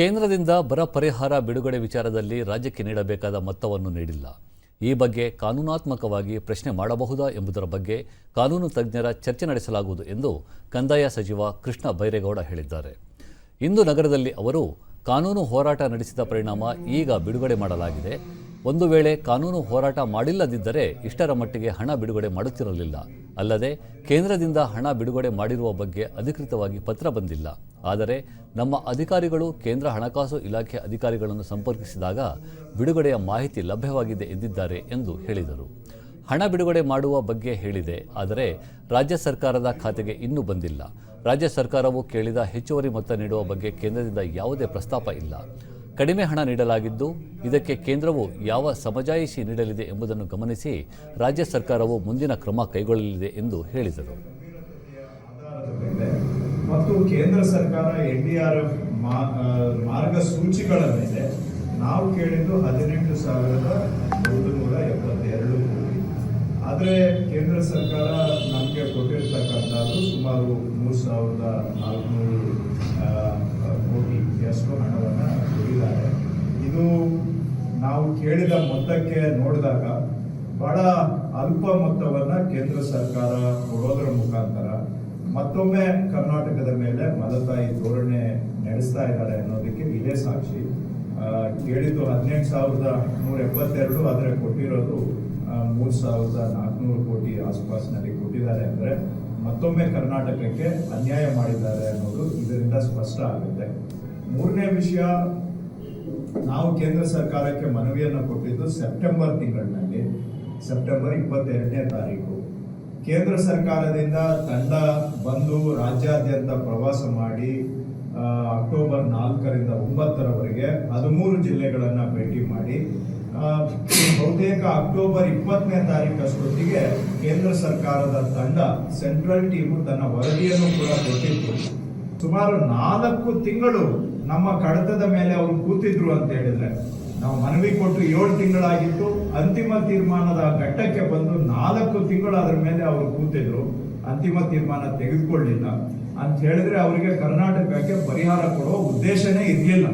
ಕೇಂದ್ರದಿಂದ ಬರ ಪರಿಹಾರ ಬಿಡುಗಡೆ ವಿಚಾರದಲ್ಲಿ ರಾಜ್ಯಕ್ಕೆ ನೀಡಬೇಕಾದ ಮೊತ್ತವನ್ನು ನೀಡಿಲ್ಲ. ಈ ಬಗ್ಗೆ ಕಾನೂನಾತ್ಮಕವಾಗಿ ಪ್ರಶ್ನೆ ಮಾಡಬಹುದಾ ಎಂಬುದರ ಬಗ್ಗೆ ಕಾನೂನು ತಜ್ಞರ ಚರ್ಚೆ ನಡೆಸಲಾಗುವುದು ಎಂದು ಕಂದಾಯ ಸಚಿವ ಕೃಷ್ಣ ಬೈರೇಗೌಡ ಹೇಳಿದ್ದಾರೆ. ಇಂದು ನಗರದಲ್ಲಿ ಅವರು ಕಾನೂನು ಹೋರಾಟ ನಡೆಸಿದ ಪರಿಣಾಮ ಈಗ ಬಿಡುಗಡೆ ಮಾಡಲಾಗಿದೆ. ಒಂದು ವೇಳೆ ಕಾನೂನು ಹೋರಾಟ ಮಾಡಿಲ್ಲದಿದ್ದರೆ ಇಷ್ಟರ ಮಟ್ಟಿಗೆ ಹಣ ಬಿಡುಗಡೆ ಮಾಡುತ್ತಿರಲಿಲ್ಲ. ಅಲ್ಲದೆ ಕೇಂದ್ರದಿಂದ ಹಣ ಬಿಡುಗಡೆ ಮಾಡಿರುವ ಬಗ್ಗೆ ಅಧಿಕೃತವಾಗಿ ಪತ್ರ ಬಂದಿಲ್ಲ. ಆದರೆ ನಮ್ಮ ಅಧಿಕಾರಿಗಳು ಕೇಂದ್ರ ಹಣಕಾಸು ಇಲಾಖೆ ಅಧಿಕಾರಿಗಳನ್ನು ಸಂಪರ್ಕಿಸಿದಾಗ ಬಿಡುಗಡೆಯ ಮಾಹಿತಿ ಲಭ್ಯವಾಗಿದೆ ಎಂದಿದ್ದಾರೆ ಎಂದು ಹೇಳಿದರು. ಹಣ ಬಿಡುಗಡೆ ಮಾಡುವ ಬಗ್ಗೆ ಹೇಳಿದೆ, ಆದರೆ ರಾಜ್ಯ ಸರ್ಕಾರದ ಖಾತೆಗೆ ಇನ್ನೂ ಬಂದಿಲ್ಲ. ರಾಜ್ಯ ಸರ್ಕಾರವು ಕೇಳಿದ ಹೆಚ್ಚುವರಿ ಮೊತ್ತ ನೀಡುವ ಬಗ್ಗೆ ಕೇಂದ್ರದಿಂದ ಯಾವುದೇ ಪ್ರಸ್ತಾಪ ಇಲ್ಲ. ಕಡಿಮೆ ಹಣ ನೀಡಲಾಗಿದ್ದು, ಇದಕ್ಕೆ ಕೇಂದ್ರವು ಯಾವ ಸಮಜಾಯಿಷಿ ನೀಡಲಿದೆ ಎಂಬುದನ್ನು ಗಮನಿಸಿ ರಾಜ್ಯ ಸರ್ಕಾರವು ಮುಂದಿನ ಕ್ರಮ ಕೈಗೊಳ್ಳಲಿದೆ ಎಂದು ಹೇಳಿದರು. ಮತ್ತು ಕೇಂದ್ರ ಸರ್ಕಾರ ಎನ್ ಡಿ ಆರ್ ಎಫ್ ಮಾರ್ಗಸೂಚಿಗಳ ಮೇಲೆ ನಾವು ಕೇಳಿದ್ದು ಹದಿನೆಂಟು ಸಾವಿರದ ಒಂದು ನೂರ ಎಪ್ಪತ್ತೆರಡು ಕೋಟಿ. ಆದರೆ ಕೇಂದ್ರ ಸರ್ಕಾರ ನಮಗೆ ಕೊಟ್ಟಿರ್ತಕ್ಕಂಥದ್ದು ಸುಮಾರು ಮೂರು ಸಾವಿರದ ನಾಲ್ಕುನೂರು ಕೋಟಿಯಷ್ಟು ಹಣವನ್ನು ಕೊಟ್ಟಿದ್ದಾರೆ. ಇದು ನಾವು ಕೇಳಿದ ಮೊತ್ತಕ್ಕೆ ನೋಡಿದಾಗ ಬಹಳ ಅಲ್ಪ ಮೊತ್ತವನ್ನು ಕೇಂದ್ರ ಸರ್ಕಾರ ಕೊಡೋದರ ಮುಖಾಂತರ ಮತ್ತೊಮ್ಮೆ ಕರ್ನಾಟಕದ ಮೇಲೆ ಮಲತಾಯಿ ಧೋರಣೆ ನಡೆಸ್ತಾ ಇದ್ದಾರೆ ಅನ್ನೋದಕ್ಕೆ ಇದೇ ಸಾಕ್ಷಿ. ಕೇಳಿದ್ದು ಹದಿನೆಂಟು ಸಾವಿರದ ನೂರ ಎಪ್ಪತ್ತೆರಡು, ಆದರೆ ಕೊಟ್ಟಿರೋದು ಮೂರು ಸಾವಿರದ ನಾಲ್ಕುನೂರು ಕೋಟಿ ಆಸುಪಾಸಿನಲ್ಲಿ ಕೊಟ್ಟಿದ್ದಾರೆ ಅಂದರೆ ಮತ್ತೊಮ್ಮೆ ಕರ್ನಾಟಕಕ್ಕೆ ಅನ್ಯಾಯ ಮಾಡಿದ್ದಾರೆ ಅನ್ನೋದು ಇದರಿಂದ ಸ್ಪಷ್ಟ ಆಗುತ್ತೆ. ಮೂರನೇ ವಿಷಯ, ನಾವು ಕೇಂದ್ರ ಸರ್ಕಾರಕ್ಕೆ ಮನವಿಯನ್ನು ಕೊಟ್ಟಿದ್ದು ಸೆಪ್ಟೆಂಬರ್ ತಿಂಗಳಿನಲ್ಲಿ. ಸೆಪ್ಟೆಂಬರ್ ಇಪ್ಪತ್ತೆರಡನೇ ತಾರೀಕು. ಕೇಂದ್ರ ಸರ್ಕಾರದಿಂದ ತಂಡ ಬಂದು ರಾಜ್ಯಾದ್ಯಂತ ಪ್ರವಾಸ ಮಾಡಿ ಅಕ್ಟೋಬರ್ ನಾಲ್ಕರಿಂದ ಒಂಬತ್ತರವರೆಗೆ ಹದಿಮೂರು ಜಿಲ್ಲೆಗಳನ್ನು ಭೇಟಿ ಮಾಡಿ ಬಹುತೇಕ ಅಕ್ಟೋಬರ್ ಇಪ್ಪತ್ತನೇ ತಾರೀಕು ಅಷ್ಟೊತ್ತಿಗೆ ಕೇಂದ್ರ ಸರ್ಕಾರದ ತಂಡ ಸೆಂಟ್ರಲ್ ಟೀಮು ತನ್ನ ವರದಿಯನ್ನು ಕೂಡ ಕೊಟ್ಟಿತ್ತು. ಸುಮಾರು ನಾಲ್ಕು ತಿಂಗಳು ನಮ್ಮ ಕಡತದ ಮೇಲೆ ಅವರು ಕೂತಿದ್ರು ಅಂತ ಹೇಳಿದ್ರೆ, ನಾವು ಮನವಿ ಕೊಟ್ಟು ಏಳು ತಿಂಗಳಾಗಿತ್ತು, ಅಂತಿಮ ತೀರ್ಮಾನದ ಘಟ್ಟಕ್ಕೆ ಬಂದು ನಾಲ್ಕು ತಿಂಗಳು ಅದರ ಮೇಲೆ ಅವರು ಕೂತಿದ್ರು, ಅಂತಿಮ ತೀರ್ಮಾನ ತೆಗೆದುಕೊಳ್ಳಿಲ್ಲ. ಅಂತ ಹೇಳಿದ್ರೆ ಅವರಿಗೆ ಕರ್ನಾಟಕಕ್ಕೆ ಪರಿಹಾರ ಕೊಡೋ ಉದ್ದೇಶನೇ ಇರಲಿಲ್ಲ.